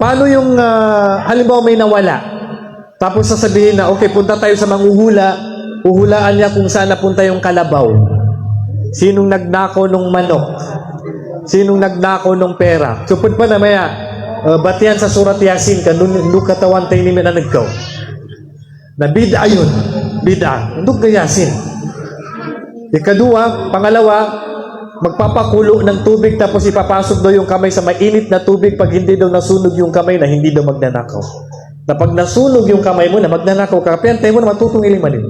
Paano yung, ah, halimbawa may nawala, tapos sasabihin na, okay, punta tayo sa manghuhula, uhulaan niya kung saan napunta yung kalabaw. Sinong nagnakaw ng manok? Sinong nagnakaw ng pera? Supod pa na maya, uh, batiyan sa surat Yasin, kanun katawan tayo ni nagkaw. Na bid'a yun. Bid'a. Nandun ka Yasin. Ikadua, pangalawa, magpapakulo ng tubig tapos ipapasok daw yung kamay sa mainit na tubig pag hindi daw nasunog yung kamay na hindi daw magnanakaw. Na pag nasunog yung kamay mo na magnanakaw ka, piyantay mo na matutong ilimanin.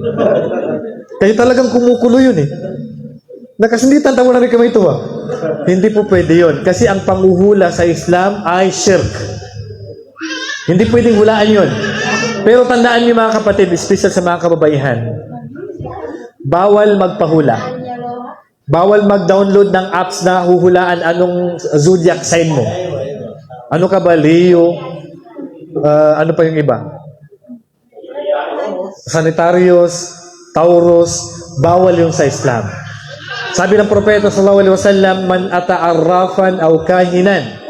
Kaya talagang kumukulo yun eh. Nakasinditan tayo namin kamay ito ah. Hindi po pwede yun. Kasi ang panguhula sa Islam ay shirk. Hindi pwedeng hulaan yun. Pero tandaan niyo mga kapatid, special sa mga kababaihan, bawal magpahula. Bawal mag-download ng apps na huhulaan anong zodiac sign mo. Ano ka ba? Leo? Ah, ano pa yung iba? Sanitarius, Taurus, bawal yung sa Islam. Sabi ng propeta sallallahu alaihi wasallam, man ata'arrafan aw kahinan,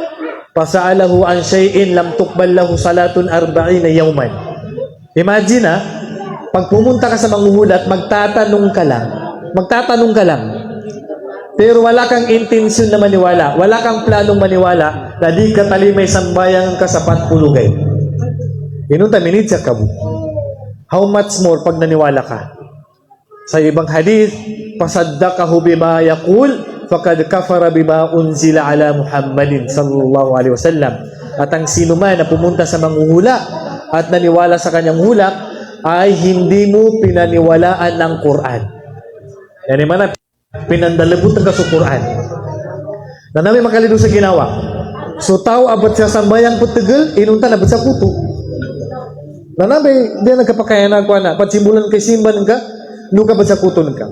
pasa'alahu an shay'in lam tuqbal lahu salatun arba'ina yawman. Imagine ah, pag pumunta ka sa manghuhulat, magtatanong ka lang. Magtatanong ka lang. Pero wala kang intensyon na maniwala. Wala kang planong maniwala na di ka talimay sambayang kasapat pulugay. Inunta minitsa ka mo. How much more pag naniwala ka? Sa ibang hadith, pasaddaqahu bima yaqul faqad kafara bima unzila ala Muhammadin sallallahu alaihi wasallam. At ang sino man na pumunta sa manghuhula at naniwala sa kanyang hula ay hindi mo pinaniwalaan ng Quran. Yan yung mana, pinandalabot ka sa Quran. Na namin makalido sa ginawa. So tao abot sa sambayang putagal, inunta na sa kuto. Na namin, di nagkapakayanan ko na, pag simbulan kay simban ka, luka ba sa kuto ka.